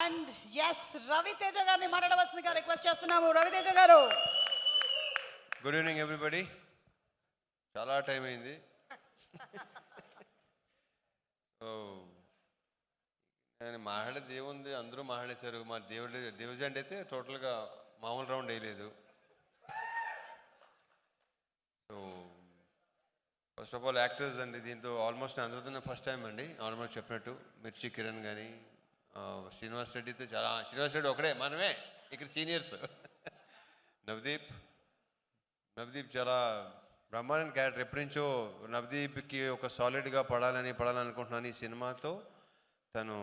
And yes Raviteja గారిని మాట్లాడవలసిందిగా request చేస్తున్నాము. Raviteja garu. Good evening everybody చాలా టైం అయింది. నేను మాట్లాడేది ఏముంది అందరూ మాట్లాడేశారు. మా దేవుడి డివిజన్ అయితే టోటల్గా మామూలు రౌండ్ వేయలేదు. So first of all actors అండి దీంతో ఆల్మోస్ట్ అందరితో ఫస్ట్ టైం అండి. ఆల్మోస్ట్ చెప్పినట్టు మిర్చి కిరణ్ కానీ శ్రీనివాస్ రెడ్డితో చాలా శ్రీనివాస్ రెడ్డి ఒకడే మనమే ఇక్కడ సీనియర్స్. నవదీప్ నవదీప్ చాలా బ్రహ్మాండ క్యారెక్టర్. ఎప్పటి నుంచో నవదీప్కి ఒక సాలిడ్గా పడాలని పడాలనుకుంటున్నాను ఈ సినిమాతో. తను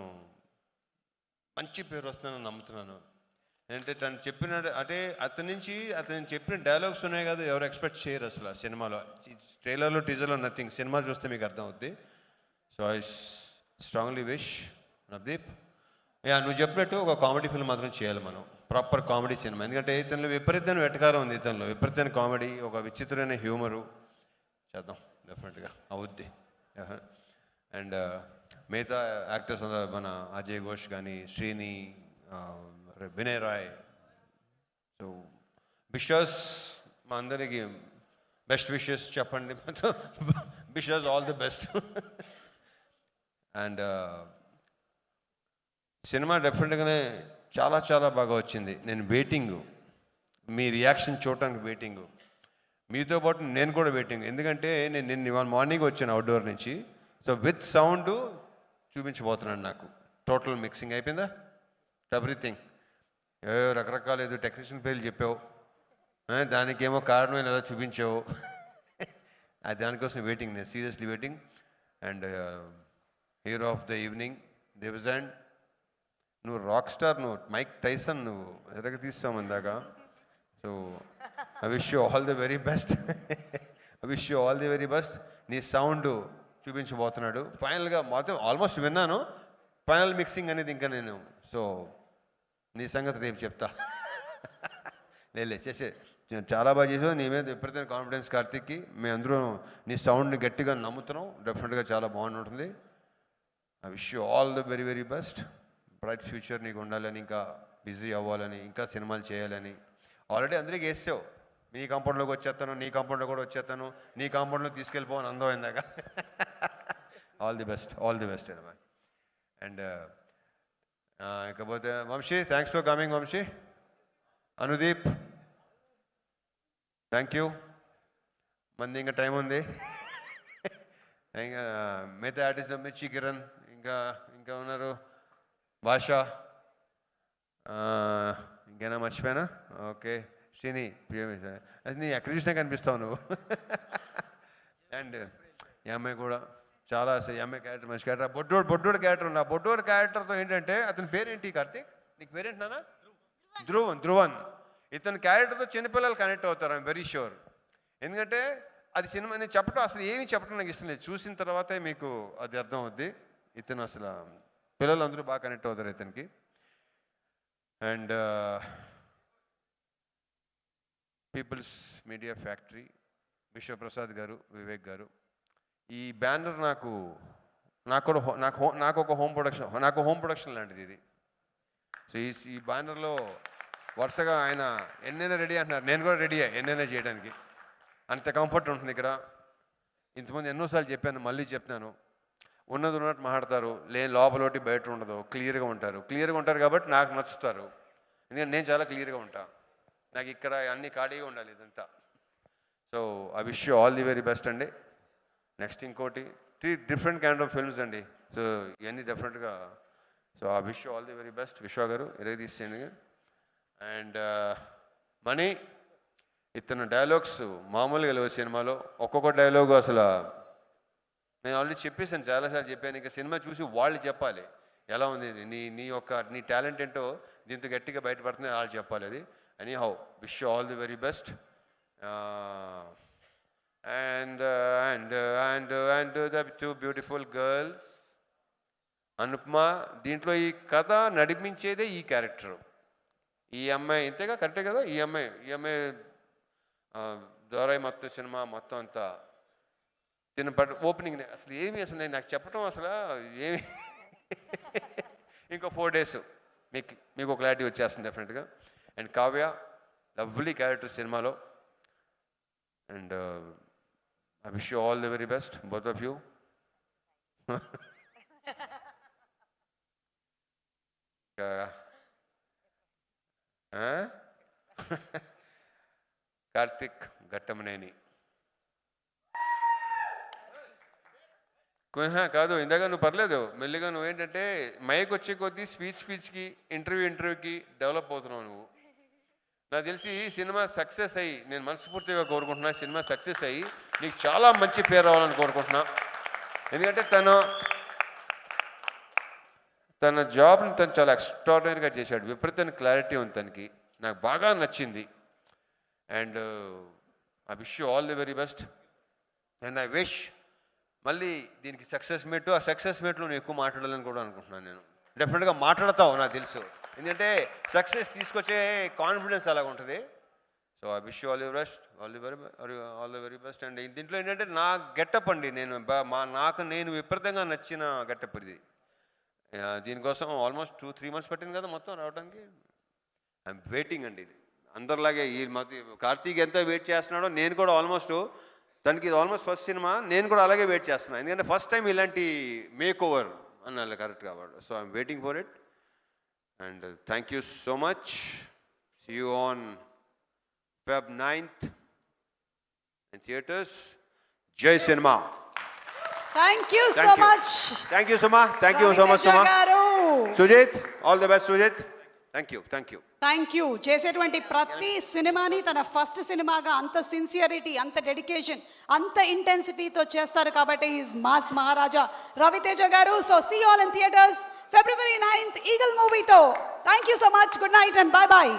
మంచి పేరు వస్తుందని నమ్ముతున్నాను. అంటే తను చెప్పిన అంటే అతని నుంచి అతను చెప్పిన డైలాగ్స్ ఉన్నాయి కదా ఎవరు ఎక్స్పెక్ట్ చేయరు అసలు ఆ సినిమాలో. ట్రైలర్లో టీజర్లో నథింగ్ సినిమా చూస్తే మీకు అర్థం అవుద్ది. So I strongly wish Navdeep yeah నువ్వు చెప్పినట్టు ఒక కామెడీ ఫిల్మ్ మాత్రం చేయాలి మనం. Proper comedy cinema. ఎందుకంటే ఇతనిలో విపరీతమైన వెటకారం ఉంది ఇతనిలో. విపరీతమైన కామెడీ ఒక విచిత్రమైన హ్యూమరు. చేద్దాం డెఫినెట్గా అవుద్ది. Uh-huh. అండ్ uh, మిగతా యాక్టర్స్ అందరూ మన అజయ్ ఘోష్ కానీ శ్రీని um, వినయ్ రాయ్. సో బిషస్ మా అందరికి బెస్ట్ విషెస్ చెప్పండి. Wishes all the best. And cinema డెఫినెట్గానే చాలా చాలా బాగా వచ్చింది. నేను వెయిటింగ్. మీ రియాక్షన్ చూడటానికి వెయిటింగ్. మీతో పాటు నేను కూడా వెయిటింగ్. ఎందుకంటే నేను నిన్న ఇవాళ మార్నింగ్ వచ్చాను అవుట్డోర్ నుంచి. సో విత్ సౌండ్ చూపించబోతున్నాను నాకు. టోటల్ మిక్సింగ్ అయిపోయిందా? ఎవ్రీథింగ్ ఏ రకరకాల ఏదో టెక్నీషియన్ పేర్లు చెప్పావు. దానికేమో కారణం ఎలా చూపించావు. అది దానికోసం వెయిటింగ్. నేను seriously waiting. And hero of the evening దేవజాండ్ నువ్వు రాక్ స్టార్ నువ్వు మైక్ టైసన్ నువ్వు ఎరగ తీస్తావు ఇందాక so I wish you all the very best I wish you all the very best నీ సౌండ్ చూపించబోతున్నాడు. ఫైనల్గా మొత్తం ఆల్మోస్ట్ విన్నాను. ఫైనల్ మిక్సింగ్ అనేది ఇంకా నేను సో నీ సంగతి రేపు చెప్తా. లేదు చేసే చాలా బాగా చేసావు. నీ మీద ఎప్పుడైతే కాన్ఫిడెన్స్ కార్తీక్కి. మేము అందరూ నీ సౌండ్ని గట్టిగా నమ్ముతున్నాం. డెఫినెట్గా చాలా బాగుంటుంది. I wish you all the very very best bright future నీకు ఉండాలని ఇంకా బిజీ అవ్వాలని ఇంకా సినిమాలు చేయాలని. ఆల్రెడీ అందరికీ వేసావు నీ కాంపౌండ్లోకి వచ్చేస్తాను నీ కాంపౌండ్లో కూడా వచ్చేస్తాను నీ కాంపౌండ్లో తీసుకెళ్ళిపోవని అందం అయిందాక. All the best all the best అమ్మా అండ్ ఇకపోతే Vamshi thanks for coming Vamshi. Anudeep thank you మంది ఇంకా టైం ఉంది. ఇంకా మిగతా ఆర్టిస్ట్ మిర్చి కిరణ్ ఇంకా ఇంకా ఉన్నారు. భాష ah, ఇంకేనా మర్చిపోయానా? ఓకే. శ్రీని ప్రియమి అది నీ ఎక్కడ చూసినా కనిపిస్తావు నువ్వు. అండ్ ఈ అమ్మాయి కూడా చాలా అసలు ఈ అమ్మాయి క్యారెక్టర్ మంచి క్యారెక్టర్. బొడ్డోడు బొడ్డోడు క్యారెక్టర్ ఉంది? ఆ బొడ్డోడు క్యారెక్టర్తో ఏంటంటే అతని పేరేంటి కార్తీక్? నీకు పేరేంటి నాన్న? ధ్రువన్. ధ్రువన్. ఇతని క్యారెక్టర్తో చిన్నపిల్లలు కనెక్ట్ అవుతారు ఐమ్ వెరీ షూర్ ఎందుకంటే అది సినిమా నేను చెప్పడం అసలు ఏమీ చెప్పడం నాకు ఇష్టం లేదు. చూసిన తర్వాతే మీకు అది అర్థం అవుద్ది ఇతను అసలు పిల్లలందరూ బాగా కనెక్ట్ అవుతారు ఇతనికి. And people's media factory Vishwaprasad garu Vivek garu. ఈ బ్యానర్ నాకు నాకు కూడా నాకు హో- నాకు ఒక హోమ్ ప్రొడక్షన్ నాకు హోమ్ ప్రొడక్షన్ లాంటిది ఇది. సో ఈ ఈ బ్యానర్లో వరుసగా ఆయన ఎన్నైనా రెడీ అంటున్నారు. నేను కూడా రెడీ ఎన్నైనా చేయడానికి. అంత కంఫర్ట్ ఉంటుంది ఇక్కడ. ఇంతకుముందు ఎన్నోసార్లు చెప్పాను మళ్ళీ చెప్తాను. ఉన్నది ఉన్నట్టు మాట్లాడతారు లేని లోపల బయట ఉండదు క్లియర్గా ఉంటారు. క్లియర్గా ఉంటారు కాబట్టి నాకు నచ్చుతారు. ఎందుకంటే నేను చాలా క్లియర్గా ఉంటాను నాకు ఇక్కడ అన్ని ఖాళీగా ఉండాలి ఇదంతా. So I wish you all the very best అండి. నెక్స్ట్ ఇంకోటి three different kind of films అండి. సో ఇవన్నీ డెఫినెట్గా so I wish you all the very best Vishwa garu ఇరగ తీసేయండి అండ్ uh, మనీ ఇతను డైలాగ్స్ మామూలుగా లేవు సినిమాలో. ఒక్కొక్క డైలాగు అసలు నేను ఆల్రెడీ చెప్పేసాను చాలాసార్లు చెప్పాను. ఇంకా సినిమా చూసి వాళ్ళు చెప్పాలి. ఎలా ఉంది? నీ నీ యొక్క నీ టాలెంట్ ఏంటో దీంతో గట్టిగా బయటపడుతుంది వాళ్ళు చెప్పాలి అది. Anyhow wish all the very best and and and and the two beautiful girls Anupama దీంట్లో ఈ కథ నడిపించేదే ఈ క్యారెక్టర్ ఈ అమ్మాయి ఇంతేగా? కరెక్టే కదా? ఈ అమ్మాయి ఈ అమ్మాయి uh, ద్వారా మొత్తం సినిమా మొత్తం అంతా. దీని బట్ ఓపెనింగ్ అసలు ఏమి అసలు నేను నాకు చెప్పడం అసలు ఏమి ఇంకో ఫోర్ డేస్ మీకు మీకు ఒక క్లారిటీ వచ్చేస్తుంది డెఫినెట్గా అండ్ కావ్య లవ్లీ క్యారెక్టర్ సినిమాలో. And I wish you all the very best both of you Karthik Ghattamaneni కాదు ఇందాక నువ్వు పర్లేదు. మెల్లిగా నువ్వేంటంటే మైక్ వచ్చే కొద్దీ స్పీచ్ స్పీచ్కి ఇంటర్వ్యూ ఇంటర్వ్యూకి డెవలప్ అవుతున్నావు నువ్వు. నాకు తెలిసి సినిమా సక్సెస్ అయ్యి నేను మనస్ఫూర్తిగా కోరుకుంటున్నా సినిమా సక్సెస్ అయ్యి నీకు చాలా మంచి పేరు రావాలని కోరుకుంటున్నా. ఎందుకంటే తను తన జాబ్ని తను చాలా ఎక్స్ట్రాడినరీగా చేశాడు. విపరీతమైన క్లారిటీ ఉంది తనకి. నాకు బాగా నచ్చింది. And I wish you all the very best and I wish మళ్ళీ దీనికి సక్సెస్ మీట్ ఆ సక్సెస్ మీట్లో నేను ఎక్కువ మాట్లాడాలని కూడా అనుకుంటున్నాను నేను. డెఫినెట్గా మాట్లాడతావు నాకు తెలుసు. ఎందుకంటే సక్సెస్ తీసుకొచ్చే కాన్ఫిడెన్స్ అలాగ ఉంటుంది. So I wish all the best all the very all the very best and దీంట్లో ఏంటంటే నా గెటప్ అండి నేను మా నాకు నేను విపరీతంగా నచ్చిన గెటప్ ఇది. దీనికోసం ఆల్మోస్ట్ టూ త్రీ మంత్స్ పట్టింది కదా మొత్తం రావడానికి ఐఎమ్ వెయిటింగ్ అండి ఇది. అందరిలాగే ఈ మధ్య కార్తీక్ ఎంత వెయిట్ చేస్తున్నాడో నేను కూడా ఆల్మోస్ట్ తనకి ఇది ఆల్మోస్ట్ ఫస్ట్ సినిమా నేను కూడా అలాగే వెయిట్ చేస్తున్నాను ఎందుకంటే ఫస్ట్ టైం ఇలాంటి మేక్ ఓవర్ అన్నాను కరెక్ట్ కాబట్టి so I'm waiting for it and thank you so much see you on Feb ninth in theatres జై cinema thank you so. Much thank you Suma thank you so much Suma Sujith all the best Sujith thank you thank you thank you చేసేటువంటి ప్రతి సినిమాని తన first సినిమాగా అంత sincerity అంత dedication అంత ఇంటెన్సిటీతో చేస్తారు కాబట్టి is mass Maharaja. Raviteja garu so see all in theatres February ninth Eagle మూవీతో thank you so much good night and bye bye